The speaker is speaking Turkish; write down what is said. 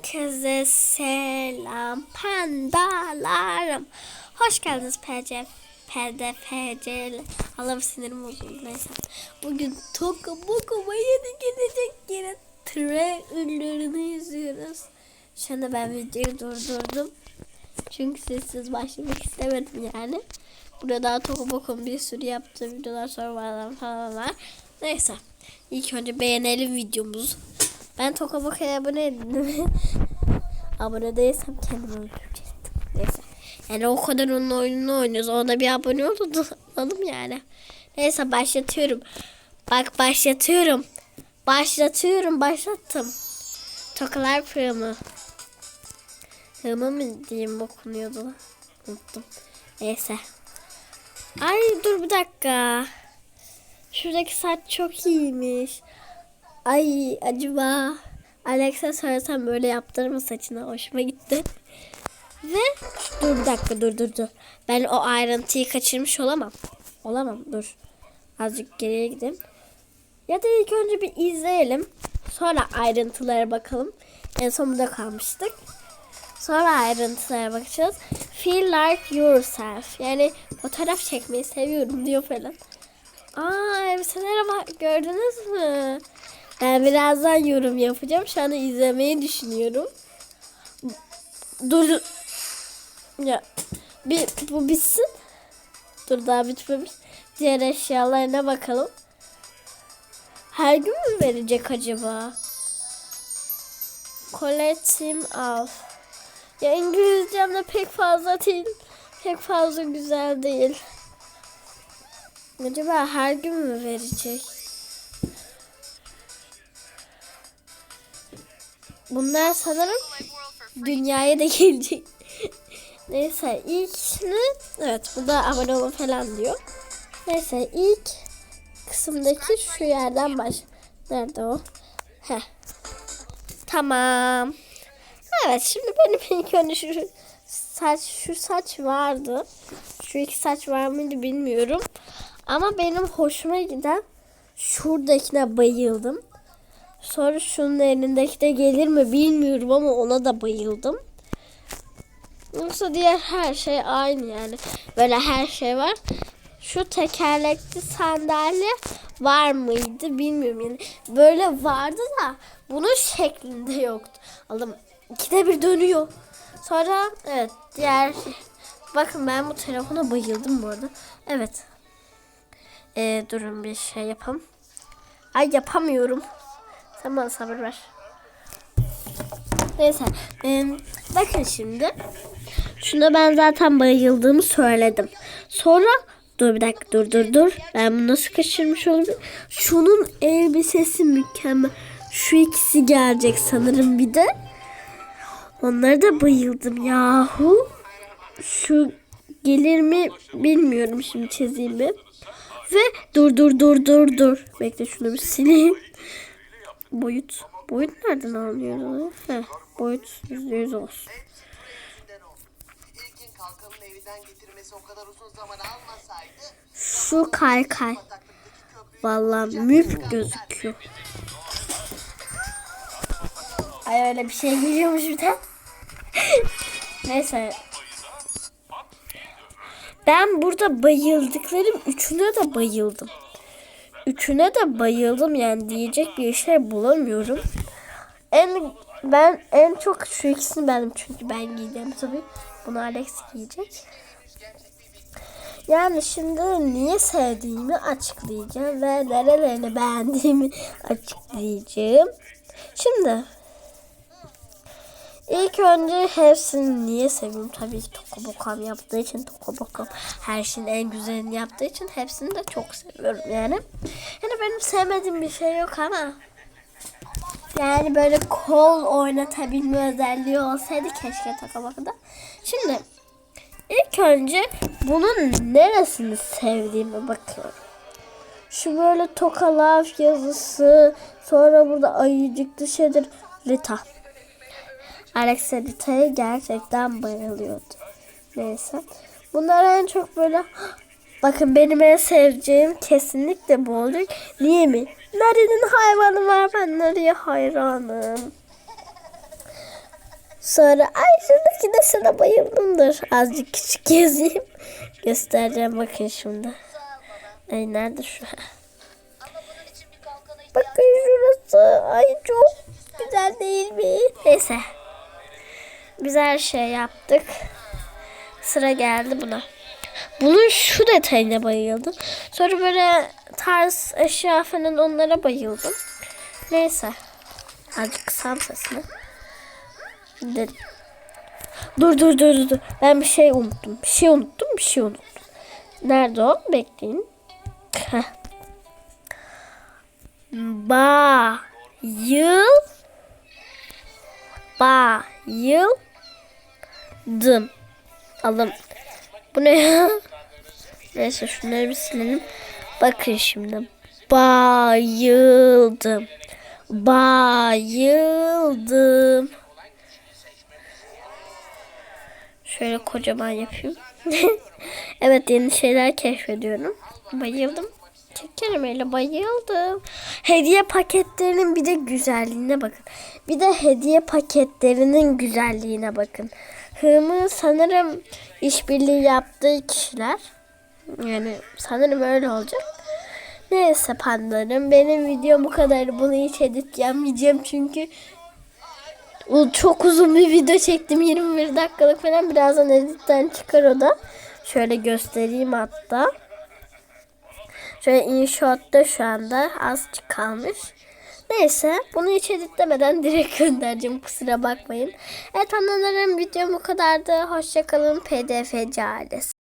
Herkese selam pandalarım. Hoş geldiniz PC PDFC. Allah'ım sinirim bozuldu neyse. Bugün Toka Boka yeni gelecek yine trailerını izliyoruz. Şu ben videoyu durdurdum. Çünkü sessiz başlamak istemedim yani. Burada daha Toka Boka'nın bir sürü yaptığı videolar sonra falan var. Neyse. İlk önce beğenelim videomuzu. Ben Toka Boka'ya abone değilim. abone değilsem kendimi öldürecektim. Neyse. Yani o kadar onun oyununu oynuyoruz. Ona bir abone olalım yani. Neyse başlatıyorum. Bak başlatıyorum. Başlatıyorum. Başlattım. Tokalar programı. Hımı mı diyeyim okunuyordu. Unuttum. Neyse. Ay dur bir dakika. Şuradaki saç çok iyiymiş. Ay acaba Alex'a söylesem böyle yaptırır mı saçına? Hoşuma gitti. Ve dur bir dakika dur dur dur. Ben o ayrıntıyı kaçırmış olamam. Olamam dur. Azıcık geriye gideyim. Ya da ilk önce bir izleyelim. Sonra ayrıntılara bakalım. En son burada kalmıştık. Sonra ayrıntılara bakacağız. Feel like yourself. Yani fotoğraf çekmeyi seviyorum diyor falan. Aa elbiselere bak gördünüz mü? Ben birazdan yorum yapacağım. Şu anda izlemeyi düşünüyorum. Dur. Ya bir bu bitsin. Dur daha bitmemiş. Diğer eşyalarına bakalım. Her gün mü verecek acaba? Colette'im al. Ya İngilizcem de pek fazla değil. Pek fazla güzel değil. Acaba her gün mü verecek? Bunlar sanırım dünyaya da gelecek. Neyse ilkini evet burada abone olun falan diyor. Neyse ilk kısımdaki şu yerden baş. Nerede o? Heh. Tamam. Evet şimdi benim ilk önce şu saç şu saç vardı. Şu iki saç var mıydı bilmiyorum. Ama benim hoşuma giden şuradakine bayıldım. Sonra şunun elindeki de gelir mi bilmiyorum ama ona da bayıldım. Yoksa diğer her şey aynı yani. Böyle her şey var. Şu tekerlekli sandalye var mıydı bilmiyorum yani. Böyle vardı da bunun şeklinde yoktu. Aldım. İkide bir dönüyor. Sonra evet diğer bakın ben bu telefona bayıldım bu arada. Evet. Ee, durun bir şey yapalım. Ay yapamıyorum. Sen bana sabır ver. Neyse. Ee, bakın şimdi. Şuna ben zaten bayıldığımı söyledim. Sonra dur bir dakika dur dur dur. Ben bunu nasıl kaçırmış olabilirim? Şunun elbisesi mükemmel. Şu ikisi gelecek sanırım bir de. Onlara da bayıldım yahu. Şu gelir mi bilmiyorum şimdi çizeyim mi. Ve dur dur dur dur dur. Bekle şunu bir sileyim. Boyut. Boyut nereden alıyoruz? Heh, boyut yüzde yüz olsun. Şu kaykay. Vallahi müp gözüküyor. Ay öyle bir şey geliyormuş bir de. Neyse. Ben burada bayıldıklarım üçüne de bayıldım. Üçüne de bayıldım yani diyecek bir şey bulamıyorum. En ben en çok şu ikisini beğendim çünkü ben giydim tabii. Bunu Alex giyecek. Yani şimdi niye sevdiğimi açıklayacağım ve nerelerini beğendiğimi açıklayacağım. Şimdi ilk önce hepsini niye seviyorum? Tabii ki Tokobokam yaptığı için Tokobokam her şeyin en güzelini yaptığı için hepsini de çok seviyorum yani. Yani benim sevmediğim bir şey yok ama yani böyle kol oynatabilme özelliği olsaydı keşke Tokoboka'da. Şimdi İlk önce bunun neresini sevdiğime bakıyorum. Şu böyle toka laf yazısı. Sonra burada ayıcıklı şeydir. Rita. Alex Rita'ya gerçekten bayılıyordu. Neyse. Bunlar en çok böyle Bakın benim en seveceğim kesinlikle bu olacak. Niye mi? Nari'nin hayvanı var. Ben Nari'ye hayranım. Sonra ay şuradaki de sana bayıldım. Dur azıcık küçük yazayım. Göstereceğim bakın şimdi. Ay nerede şu? Bakın şurası. Ay çok güzel değil mi? Neyse. Biz her şey yaptık. Sıra geldi buna. Bunun şu detayına bayıldım. Sonra böyle tarz eşya falan onlara bayıldım. Neyse. Azıcık kısam sesini. Dedim. Dur dur dur dur. Ben bir şey unuttum. Bir şey unuttum. Bir şey unuttum. Nerede o? Bekleyin. Heh. Ba yıl ba yıl dım. Alım. Bu ne ya? Neyse şunları bir silelim. Bakın şimdi. Bayıldım. Bayıldım. Şöyle kocaman yapayım. evet yeni şeyler keşfediyorum. Bayıldım. Kelimeyle bayıldım. Hediye paketlerinin bir de güzelliğine bakın. Bir de hediye paketlerinin güzelliğine bakın. Hımı sanırım işbirliği yaptığı kişiler. Yani sanırım öyle olacak. Neyse pandarım benim videom bu kadar. Bunu hiç edit yapmayacağım çünkü çok uzun bir video çektim. 21 dakikalık falan. Birazdan editten çıkar o da. Şöyle göstereyim hatta. Şöyle InShot'ta şu anda azıcık kalmış. Neyse bunu hiç editlemeden direkt göndereceğim kusura bakmayın. Evet anılarım videom bu kadardı. Hoşçakalın pdfci ailesi.